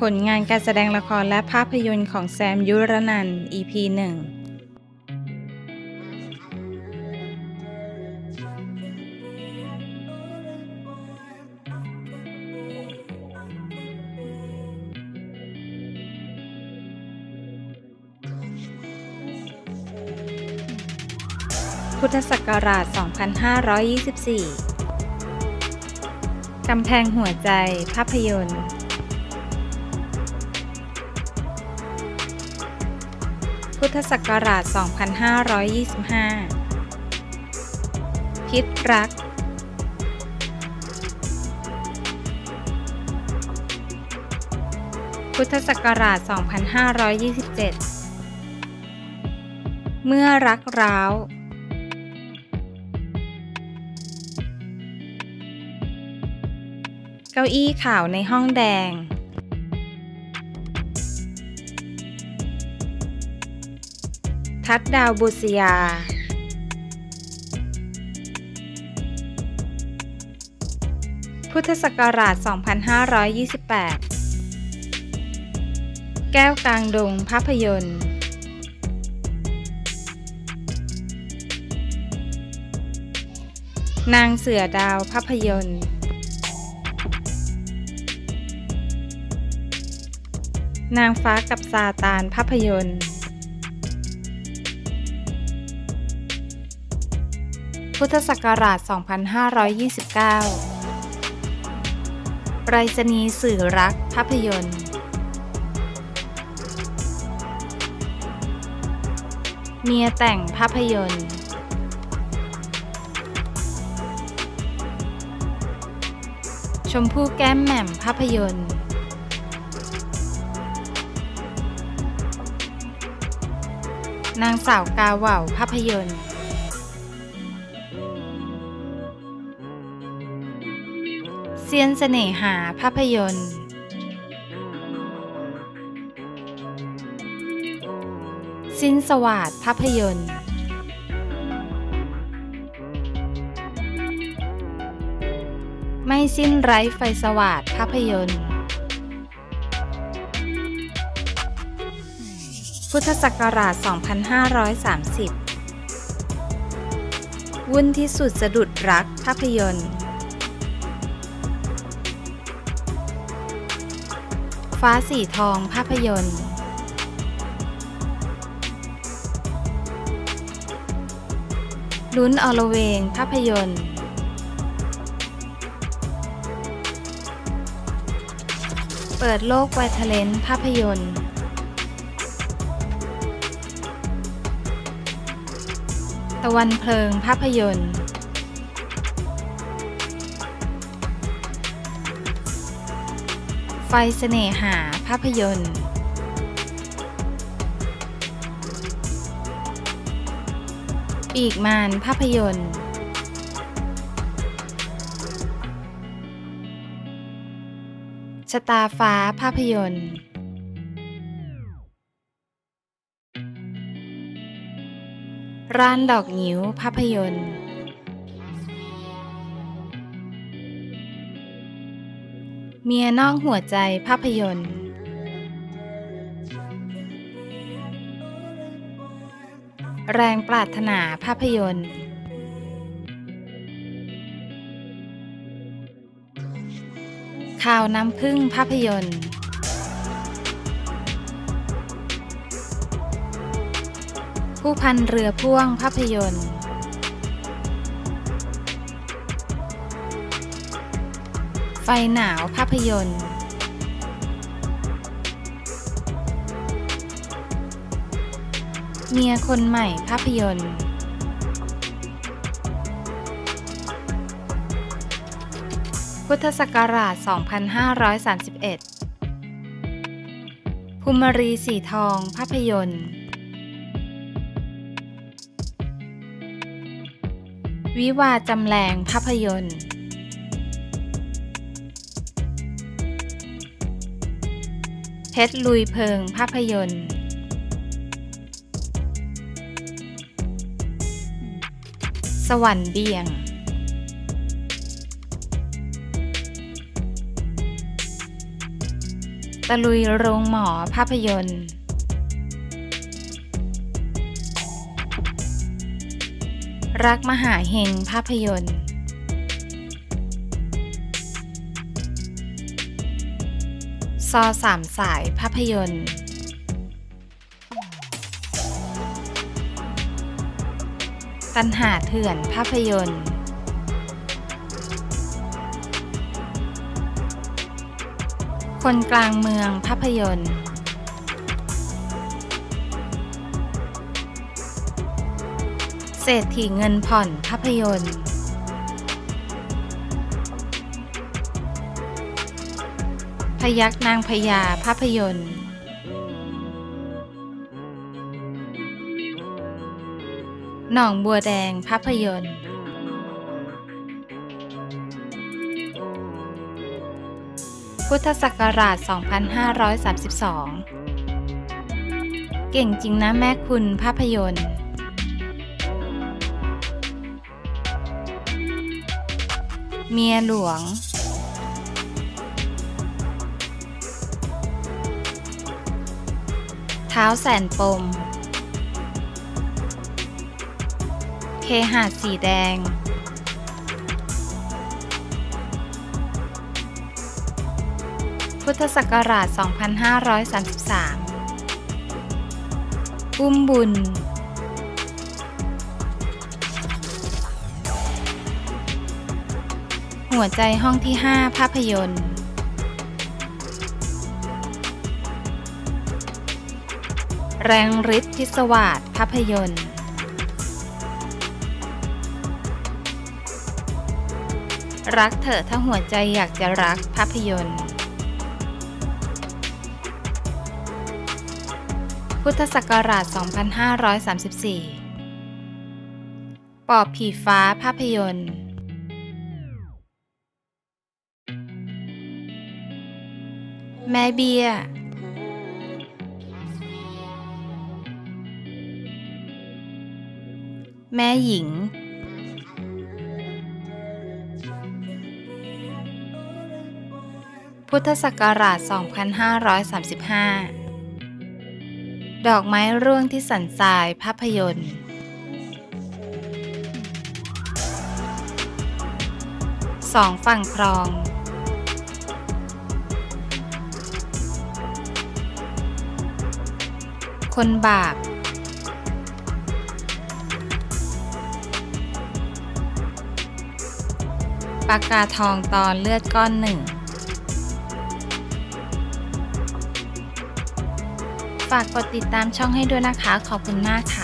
ผลงานการแสดงละครและภาพยนตร์ของแซมยุรนัน EP หนึ่งพุทธศักราช 2524 กำแพงหัวใจ ภาพยนตร์ พุทธศักราช 2525 พิษรัก พุทธศักราช 2527 เมื่อรักร้าวเก้าอี้ขาวในห้องแดง ทัดดาวบุษยา พุทธศักราช 2528 แก้วกลางดงภาพยนตร์นางเสือดาวภาพยนตร์ นางฟ้ากับซาตานภาพยนตร์ พุทธศักราช 2529 ไปรษณีย์สื่อรักภาพยนตร์เมียแต่งภาพยนตร์ ชมพู่แก้มแหม่มภาพยนตร์ นางสาวกาว่าภาพยนตร์ ซียนเสน่หาภาพยนตร์ สิ้นสวาดภาพยนตร์ ไม่สิ้นไร้ไฟสวาดภาพยนตร์ พุทธศักราช 2530 วุ่นที่สุดสะดุดรักภาพยนตร์ ฟ้าสีทองภาพยนตร์ ลุ้นอลเวงภาพยนตร์ เปิดโลกไวทเลนภาพยนตร์ ตะวันเพลิงภาพยนตร์ ไฟเสน่หาภาพยนตร์ ปีกมารภาพยนตร์ ชะตาฟ้าภาพยนตร์ ร้านดอกงิ้วภาพยนตร์ เมียนอกหัวใจภาพยนตร์ แรงปรารถนาภาพยนตร์ ข่าวน้ำพึ่งภาพยนตร์ ผู้พันเรือพ่วงภาพยนตร์ ไฟหนาวภาพยนตร์ เมียคนใหม่ภาพยนตร์ พุทธศักราช 2531 ภูมิรีสีทองภาพยนตร์ วิวาจำแรงภาพยนตร์ เพชรลุยเพิงภาพยนตร์ สวรรค์เบี่ยง ตะลุยโรงหมอภาพยนตร์ รักมหาเฮงภาพยนตร์ ซอสามสายภาพยนตร์ตันหาเถื่อนภาพยนตร์ คนกลางเมืองภาพยนตร์ เศรษฐีเงินผ่อนภาพยนตร์ ยักนางพญาภาพยนตร์ หนองบัวแดงภาพยนตร์ พุทธศักราช 2532 เก่งจริงนะแม่คุณภาพยนตร์เมียหลวง ท้าแสนปม เคหาดสีแดง พุทธศักราช 2533 อุ้มบุญ หัวใจห้องที่ 5 ภาพยนตร์ แรงฤทธิ์พิศวาสภาพยนตร์รักเถอะถ้าหัวใจอยากจะรักภาพยนตร์ พุทธศักราช 2534 ปอบผีฟ้าภาพยนตร์ แม่เบี้ย แม่หญิง พุทธศักราช 2535 ดอกไม้ร่วงที่สันทรายภาพยนตร์สองฝั่งคลองคนบาป ปากกาทองตอนเลือดก้อนหนึ่ง ฝากกดติดตามช่องให้ด้วยนะคะ ขอบคุณมากค่ะ